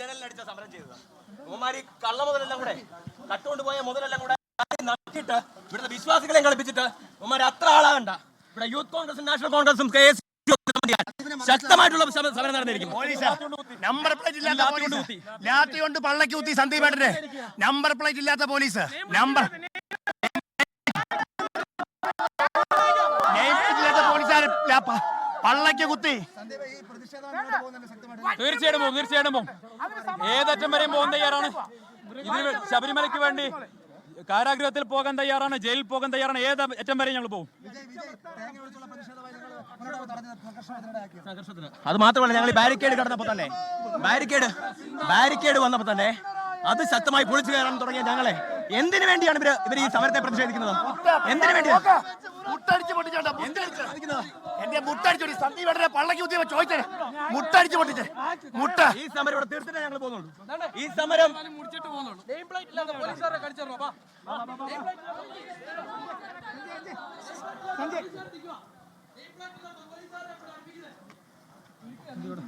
ജനലിനടിച്ച സമരം ചെയ്തത്. ഉമ്മാരി കള്ള മുതലെല്ലാം കൂടെ കട്ടുകൊണ്ട് പോയ മുതലെല്ലാം കൂടെ നടത്തിയിട്ട് ഇവിടുത്തെ വിശ്വാസികളെ കളിപ്പിച്ചിട്ട് ഉമ്മാരി അത്ര ആളാകണ്ട. ഇവിടെ യൂത്ത് കോൺഗ്രസും നാഷണൽ കോൺഗ്രസും കെ എസ് ശക്തമായിട്ടുള്ള സമരം നടന്നിരിക്കും നമ്പർ പ്ലേറ്റ് ഇല്ലാത്ത പോലീസ്. ലാത്തി കൊണ്ട് പള്ളക്ക് കുത്തി സന്ദീപേട്ടന് നമ്പർ പ്ലേറ്റ് ഇല്ലാത്ത പോലീസ്. നമ്പർ നെയിം പ്ലേറ്റ് ഇല്ലാത്ത പോലീസുകാർ പള്ളക്ക് കുത്തി. തീർച്ചയായിട്ടും പോകും തീർച്ചയായിട്ടും പോകും. ഏതറ്റം വരെയും പോകാൻ തയ്യാറാണ്? ഇതിന് ശബരിമലയ്ക്ക് വേണ്ടി കാരാഗ്രഹത്തിൽ പോകാൻ തയ്യാറാണ് ജയിലിൽ പോകാൻ തയ്യാറാണ്. ഏത് അറ്റം വരെയും ഞങ്ങൾ പോകും. അത് മാത്രമല്ല ഞങ്ങൾ ബാരിക്കേഡ് കടന്നപ്പോ തന്നെ ബാരിക്കേഡ് ബാരിക്കേഡ് വന്നപ്പോ തന്നെ അത് ശക്തമായി പൊളിച്ചു കയറാൻ തുടങ്ങിയ ഞങ്ങളെ. എന്തിനു വേണ്ടിയാണ് ഇവർ ഇവർ ഈ സമരത്തെ പ്രതിഷേധിക്കുന്നത്? എന്തിനു വേണ്ടിയാണ് പൊട്ടിച്ചോണ്ട മുട്ടടിച്ച് എന്റെ മുട്ടടിച്ചു സന്ദീപ് സന്ദീപേട്ടനെ പള്ളക്ക് കുത്തി ചോദിച്ചേ മുട്ടടിച്ചു പൊട്ടിച്ചേ. മുട്ട. ഈ സമരം ഇവിടെ തീർത്തിട്ടേ ഞങ്ങൾ പോകുന്നുള്ളൂ. ഈ സമരം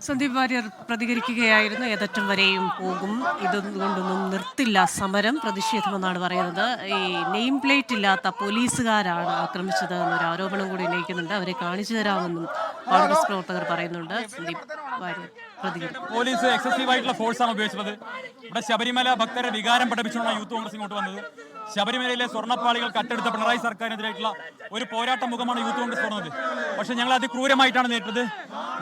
സന്ദീപ് വാര്യർ പ്രതികരിക്കുകയായിരുന്നു. ഏതറ്റം വരെയും പോകും. ഇതുകൊണ്ടൊന്നും നിർത്തില്ല സമരം. പ്രതിഷേധമെന്നാണ് പറയുന്നത്. ഈ നെയിം പ്ലേറ്റ് ഇല്ലാത്ത പോലീസുകാരാണ് ആക്രമിച്ചത് എന്നൊരു ആരോപണം കൂടി ഉന്നയിക്കുന്നുണ്ട്. അവരെ കാണിച്ചു തരാമെന്നും കോൺഗ്രസ് പ്രവർത്തകർ പറയുന്നുണ്ട്. സന്ദീപ് വാര്യർ പോലീസ് എക്സസീവ് ആയിട്ടുള്ള ഫോഴ്സാണ് ഉപയോഗിച്ചത്. ഇവിടെ ശബരിമല ഭക്തരെ വികാരം പഠിപ്പിച്ചുകൊണ്ടാണ് യൂത്ത് കോൺഗ്രസ് ഇങ്ങോട്ട് വന്നത്. ശബരിമലയിലെ സ്വർണപ്പാളികൾ കട്ടെടുത്ത പിണറായി സർക്കാരിനെതിരായിട്ടുള്ള ഒരു പോരാട്ട മുഖമാണ് യൂത്ത് കോൺഗ്രസ് തുറന്നത് പക്ഷേ ഞങ്ങൾ അതിക്രൂരമായിട്ടാണ് നേരിട്ടത്.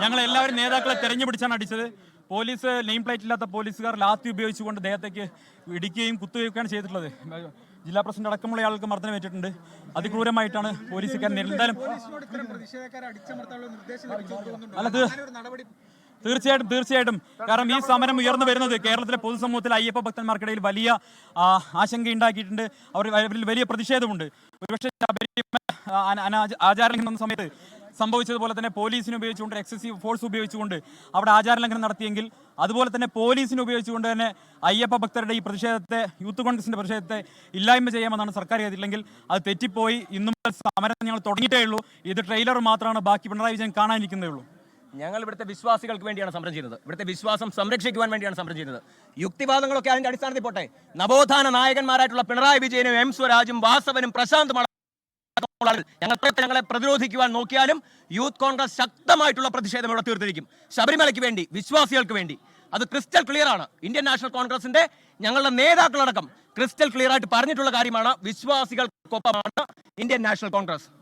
ഞങ്ങൾ എല്ലാവരും നേതാക്കളെ തെരഞ്ഞുപിടിച്ചാണ് അടിച്ചത്. പോലീസ് നെയിം പ്ലേറ്റ് ഇല്ലാത്ത പോലീസുകാർ ലാത്തി ഉപയോഗിച്ചുകൊണ്ട് ദേഹത്തേക്ക് ഇടിക്കുകയും കുത്തുകയൊക്കെയാണ് ചെയ്തിട്ടുള്ളത്. ജില്ലാ പ്രസിഡന്റ് അടക്കമുള്ള ആൾക്ക് മർദ്ദനം ഏറ്റിട്ടുണ്ട്. അതിക്രൂരമായിട്ടാണ് പോലീസുകാർ നേരിടുന്നത്. അല്ലത് അല്ല തീർച്ചയായിട്ടും തീർച്ചയായിട്ടും. കാരണം ഈ സമരം ഉയർന്നു വരുന്നത് കേരളത്തിലെ പൊതുസമൂഹത്തിൽ അയ്യപ്പ ഭക്തന്മാർക്കിടയിൽ വലിയ ആശങ്ക ആശങ്കയുണ്ടാക്കിയിട്ടുണ്ട്. അവർ അവരിൽ വലിയ പ്രതിഷേധമുണ്ട്. ഒരുപക്ഷെ ആചാരലംഘനം സമയത്ത് സംഭവിച്ചതുപോലെ തന്നെ പോലീസിനെ ഉപയോഗിച്ചുകൊണ്ട് എക്സസീവ് ഫോഴ്സ് ഉപയോഗിച്ചുകൊണ്ട് അവിടെ ആചാരലംഘനം നടത്തിയെങ്കിൽ അതുപോലെ തന്നെ പോലീസിനെ ഉപയോഗിച്ചുകൊണ്ട് തന്നെ അയ്യപ്പ ഭക്തരുടെ ഈ പ്രതിഷേധത്തെ യൂത്ത് കോൺഗ്രസിന്റെ പ്രതിഷേധത്തെ ഇല്ലായ്മ ചെയ്യാമെന്നാണ് സർക്കാർ ചെയ്തില്ലെങ്കിൽ അത് തെറ്റിപ്പോയി. ഇന്നും സമരം ഞങ്ങൾ തുടങ്ങിയിട്ടേ ഉള്ളൂ. ഇത് ട്രെയിലർ മാത്രമാണ്. ബാക്കി പിണറായി വിജയൻ കാണാനിരിക്കുന്നേ ഉള്ളൂ. ഞങ്ങൾ ഇവിടുത്തെ വിശ്വാസികൾക്ക് വേണ്ടിയാണ് സമരം ചെയ്യുന്നത്. ഇവിടുത്തെ വിശ്വാസം സംരക്ഷിക്കുവാൻ വേണ്ടിയാണ് സമരം ചെയ്യുന്നത്. യുക്തിവാദങ്ങളൊക്കെ അതിന്റെ അടിസ്ഥാനത്തിൽ പോട്ടെ. നവോത്ഥാന നായകന്മാരായിട്ടുള്ള പിണറായി വിജയനും എം സ്വരാജും വാസവനും പ്രശാന്തുമാണ് ഞങ്ങൾ ഞങ്ങളെ പ്രതിരോധിക്കുവാൻ നോക്കിയാലും യൂത്ത് കോൺഗ്രസ് ശക്തമായിട്ടുള്ള പ്രതിഷേധം ഇവിടെ തീർത്തിരിക്കും. ശബരിമലയ്ക്ക് വേണ്ടി വിശ്വാസികൾക്ക് വേണ്ടി. അത് ക്രിസ്റ്റൽ ക്ലിയർ ആണ്. ഇന്ത്യൻ നാഷണൽ കോൺഗ്രസിന്റെ ഞങ്ങളുടെ നേതാക്കളടക്കം ക്രിസ്റ്റൽ ക്ലിയർ ആയിട്ട് പറഞ്ഞിട്ടുള്ള കാര്യമാണ്. വിശ്വാസികൾക്കൊപ്പമാണ് ഇന്ത്യൻ നാഷണൽ കോൺഗ്രസ്.